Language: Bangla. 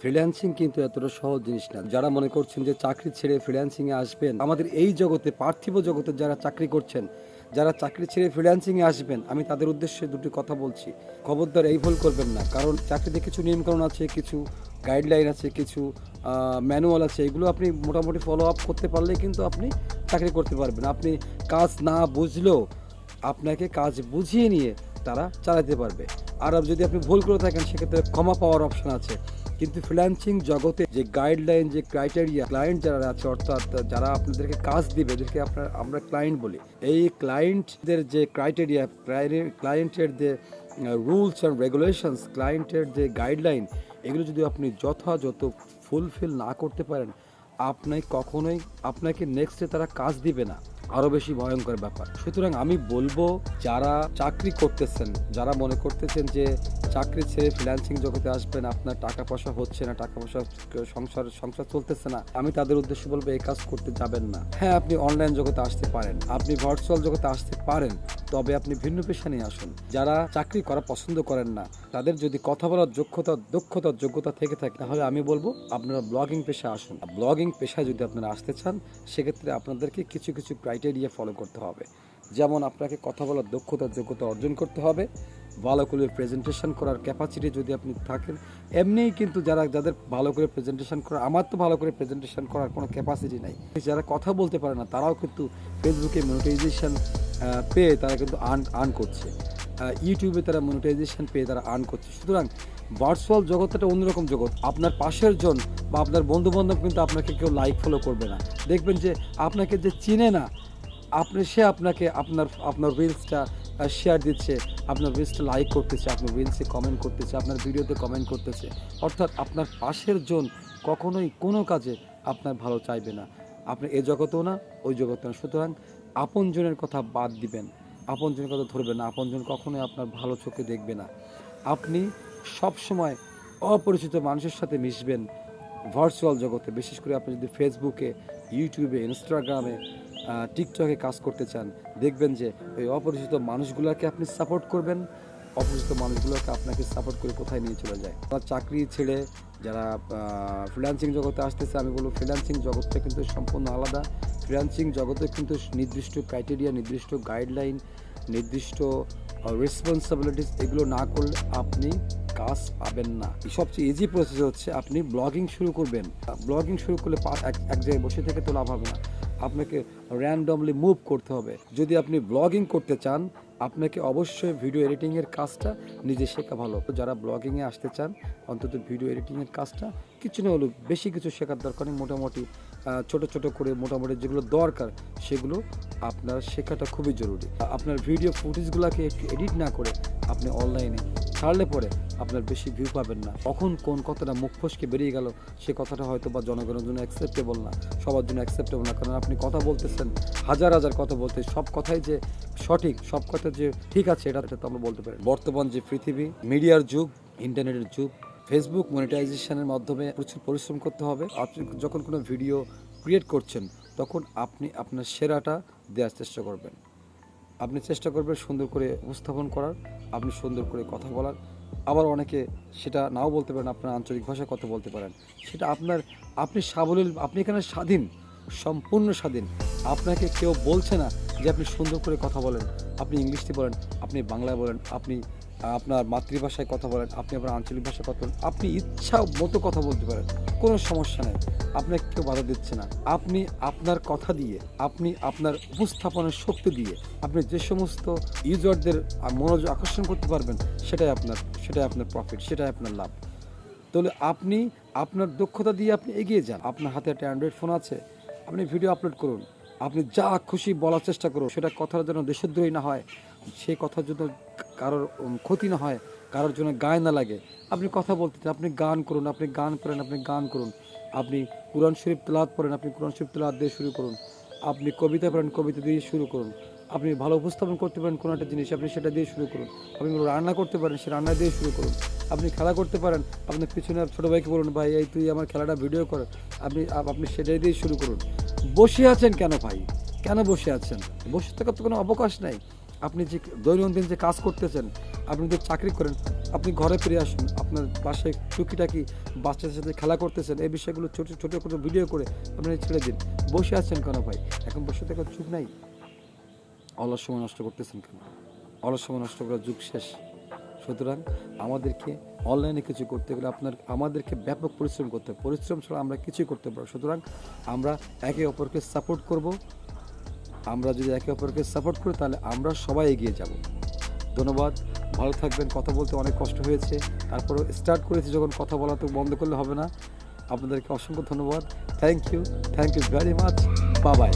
ফ্রিল্যান্সিং কিন্তু এতটা সহজ জিনিস না। যারা মনে করছেন যে চাকরি ছেড়ে ফ্রিল্যান্সিং এ আসবেন, আমাদের এই জগতে, পার্থিব জগতে যারা চাকরি করছেন, যারা চাকরি ছেড়ে ফ্রিল্যান্সিং এ আসবেন, আমি তাদের উদ্দেশ্যে দুটি কথা বলছি। খবরদার এই ভুল করবেন না, কারণ চাকরিতে কিছু নিয়মকানুন আছে, কিছু গাইডলাইন আছে, কিছু ম্যানুয়াল আছে, এগুলো আপনি মোটামুটি ফলো আপ করতে পারলে কিন্তু আপনি চাকরি করতে পারবেন। আপনি কাজ না বুঝলেও আপনাকে কাজ বুঝিয়ে নিয়ে তারা চালাতে পারবে। আর যদি আপনি ভুল করে থাকেন, সেক্ষেত্রে ক্ষমা পাওয়ার অপশন আছে। কিন্তু ফ্রিল্যান্সিং জগতে যে গাইডলাইন যে ক্রাইটেরিয়া ক্লায়েন্ট যারা আছে, অর্থাৎ যারা আপনাদেরকে কাজ দিবে, এদেরকে আপনার, আমরা ক্লায়েন্ট বলি। এই ক্লায়েন্টদের যে ক্রাইটেরিয়া ক্লায়েন্টের যে রুলস অ্যান্ড রেগুলেশনস ক্লায়েন্টের যে গাইডলাইন এগুলো যদি আপনি যথাযথ ফুলফিল না করতে পারেন আপনি কখনোই, আপনাকে নেক্সটে তারা কাজ দিবে না। আরও বেশি ভয়ঙ্কর ব্যাপার। সুতরাং আমি বলব, যারা চাকরি করতেছেন, যারা মনে করতেছেন যে চাকরি ছেড়ে ফ্রিল্যান্সিং জগতে আসবেন, আপনার টাকা পয়সা হচ্ছে না টাকা পয়সা সংসার সংসার চলতেছে না। আমি তাদের উদ্দেশ্যে বলব, এই কাজ করতে যাবেন না। হ্যাঁ আপনি অনলাইন জগতে আসতে পারেন, আপনি ভার্চুয়াল জগতে আসতে পারেন, তবে আপনি ভিন্ন পেশা নিয়ে আসুন। যারা চাকরি করা পছন্দ করেন না, তাদের যদি কথা বলার যোগ্যতা, দক্ষতা, যোগ্যতা থেকে থাকে, তাহলে আমি বলব, আপনারা ব্লগিং পেশা আসুন। ব্লগিং পেশায় যদি আপনারা আসতে চান, সেক্ষেত্রে আপনাদেরকে কিছু কিছু ক্রাইটেরিয়া ফলো করতে হবে। যেমন, আপনাকে কথা বলার দক্ষতা, যোগ্যতা অর্জন করতে হবে ভালো করে প্রেজেন্টেশন করার ক্যাপাসিটি যদি আপনি থাকেন এমনিই কিন্তু যারা, যাদের ভালো করে প্রেজেন্টেশন করা, আমার তো ভালো করে প্রেজেন্টেশন করার কোনো ক্যাপাসিটি নাই। যারা কথা বলতে পারে না, তারাও কিন্তু ফেসবুকে মনিটাইজেশন পেয়ে তারা কিন্তু আর্ন আর্ন করছে। ইউটিউবে তারা মনিটাইজেশন পেয়ে তারা আর্ন করছে। সুতরাং ভার্চুয়াল জগৎটা অন্যরকম জগৎ। আপনার পাশের জন বা আপনার বন্ধু বান্ধব কিন্তু আপনাকে কেউ লাইক ফলো করবে না। দেখবেন যে আপনাকে যে চিনে না আপনি সে আপনাকে আপনার আপনার রিলসটা শেয়ার দিচ্ছে, আপনার রিলসটা লাইক করতেছে, আপনার রিলসে কমেন্ট করতেছে, আপনার ভিডিওতে কমেন্ট করতেছে। অর্থাৎ আপনার পাশের জন কখনোই কোনো কাজে আপনার ভালো চাইবে না। আপনি এ জগতেও না, ওই জগতেও না। সুতরাং আপনজনের কথা বাদ দিবেন। আপনজনের কথা ধরবেন না। আপনজন কখনোই আপনার ভালো চোখে দেখবে না। আপনি সব সময় অপরিচিত মানুষের সাথে মিশবেন ভার্চুয়াল জগতে। বিশেষ করে আপনি যদি ফেসবুকে ইউটিউবে ইনস্টাগ্রামে টিকটকে কাজ করতে চান, দেখবেন যে ওই অপরিচিত মানুষগুলোকে আপনি সাপোর্ট করবেন, অপরিচিত মানুষগুলোকে আপনাকে সাপোর্ট করে কোথায় নিয়ে চলে যায়? তারা চাকরি ছেড়ে যারা ফ্রিল্যান্সিং জগতে আসতেছে, আমি বলব ফ্রিল্যান্সিং জগৎটা কিন্তু সম্পূর্ণ আলাদা। ফ্রিল্যান্সিং জগতে কিন্তু নির্দিষ্ট ক্রাইটেরিয়া নির্দিষ্ট গাইডলাইন নির্দিষ্ট রেসপন্সিবিলিটিস এগুলো না করলে আপনি কাজ পাবেন না। সবচেয়ে ইজি প্রসেস হচ্ছে আপনি ব্লগিং শুরু করবেন। ব্লগিং শুরু করলে এক এক জায়গায় বসে থেকে তো লাভ হবে না। আপনাকে র্যান্ডমলি মুভ করতে হবে। যদি আপনি ব্লগিং করতে চান, আপনাকে অবশ্যই ভিডিও এডিটিংয়ের কাজটা নিজে শেখা ভালো। যারা ব্লগিংয়ে আসতে চান, অন্তত ভিডিও এডিটিংয়ের কাজটা কিছু না হলেও বেশি কিছু শেখার দরকার নেই। মোটামুটি ছোট ছোট করে মোটামুটি যেগুলো দরকার, সেগুলো আপনার শেখাটা খুবই জরুরি। আপনার ভিডিও ফুটেজগুলোকে একটু এডিট না করে আপনি অনলাইনে ছাড়লে পরে আপনার বেশি ভিউ পাবেন না। কখন কোন কথাটা মুখ ফসকে বেরিয়ে গেল, সে কথাটা হয়তো বা জনগণের জন্য অ্যাকসেপ্টেবল না, সবার জন্য অ্যাকসেপ্টেবল না। কারণ আপনি কথা বলতেছেন, হাজার হাজার কথা বলতে, সব কথাই যে সঠিক, সব কথা যে ঠিক আছে, এটা তো আমরা বলতে পারি বর্তমান যে পৃথিবী, মিডিয়ার যুগ, ইন্টারনেটের যুগ ফেসবুক মনিটাইজেশনের মাধ্যমে প্রচুর পরিশ্রম করতে হবে। আপনি যখন কোনো ভিডিও ক্রিয়েট করছেন, তখন আপনি আপনার সেরাটা দেওয়ার চেষ্টা করবেন। আপনি চেষ্টা করবেন সুন্দর করে উপস্থাপন করার, আপনি সুন্দর করে কথা বলার। আবার অনেকে সেটা নাও বলতে পারেন, আপনার আঞ্চলিক ভাষায় কথা বলতে পারেন। সেটা আপনার, আপনি সাবলীল, আপনি এখানে স্বাধীন, সম্পূর্ণ স্বাধীন। আপনাকে কেউ বলছে না যে আপনি সুন্দর করে কথা বলেন। আপনি ইংলিশে বলেন, আপনি বাংলায় বলেন, আপনি আপনার মাতৃভাষায় কথা বলেন, আপনি আপনার আঞ্চলিক ভাষায় কথা বলেন, আপনি ইচ্ছা মতো কথা বলতে পারেন, কোনো সমস্যা নেই, আপনাকে কেউ বাধা দিচ্ছে না। আপনি আপনার কথা দিয়ে, আপনি আপনার উপস্থাপনের শক্তি দিয়ে, আপনি যে সমস্ত ইউজারদের মনোযোগ আকর্ষণ করতে পারবেন, সেটাই আপনার সেটাই আপনার প্রফিট সেটাই আপনার লাভ। তাহলে আপনি আপনার দক্ষতা দিয়ে আপনি এগিয়ে যান। আপনার হাতে একটা অ্যান্ড্রয়েড ফোন আছে, আপনি ভিডিও আপলোড করুন। আপনি যা খুশি বলার চেষ্টা করুন, সেটা কথার যেন দেশদ্রোহী না হয় সেই কথার জন্য কারোর ক্ষতি না হয়, কারোর জন্য গায়ে না লাগে। আপনি কথা বলতে আপনি গান করুন, আপনি গান করেন, আপনি গান করুন। আপনি কোরআন শরীফ তেলাওয়াত পড়েন, আপনি কোরআন শরীফ তেলাওয়াত দিয়ে শুরু করুন। আপনি কবিতা পড়েন, কবিতা দিয়ে শুরু করুন। আপনি ভালো উপস্থাপন করতে পারেন, কোনো একটা জিনিস আপনি সেটা দিয়ে শুরু করুন। আপনি রান্না করতে পারেন, সে রান্না দিয়ে শুরু করুন। আপনি খেলা করতে পারেন, আপনার পিছনে ছোটো ভাইকে বলুন, ভাই, এই তুই আমার খেলাটা ভিডিও কর। আপনি আপনি সেটাই দিয়ে শুরু করুন। বসে আছেন কেন ভাই? কেন বসে আছেন? বসে থাকার তো কোনো অবকাশ নাই। আপনি যে দৈনন্দিন যে কাজ করতেছেন, আপনি যে চাকরি করেন, আপনি ঘরে ফিরে আসুন, আপনার বাসায় টুকিটাকি বাচ্চাদের সাথে খেলা করতেছেন, এই বিষয়গুলো ছোট ছোট ছোট ভিডিও করে আপনি ছেড়ে দিন। বসে আছেন কেন ভাই? এখন বসে থাকার যুগ নাই। অলস সময় নষ্ট করতেছেন কেন? অলস সময় নষ্ট করার যুগ শেষ। সুতরাং আমাদেরকে অনলাইনে কিছু করতে গেলে আপনার, আমাদেরকে ব্যাপক পরিশ্রম করতে হবে। পরিশ্রম ছাড়া আমরা কিছুই করতে পারব সুতরাং আমরা একে অপরকে সাপোর্ট করব। আমরা যদি একে অপরকে সাপোর্ট করি, তাহলে আমরা সবাই এগিয়ে যাব। ধন্যবাদ। ভালো থাকবেন। কথা বলতে অনেক কষ্ট হয়েছে। তারপরে স্টার্ট করেছি যখন কথা বলা তো বন্ধ করলে হবে না। আপনাদেরকে অসংখ্য ধন্যবাদ। Thank you thank you very much Babai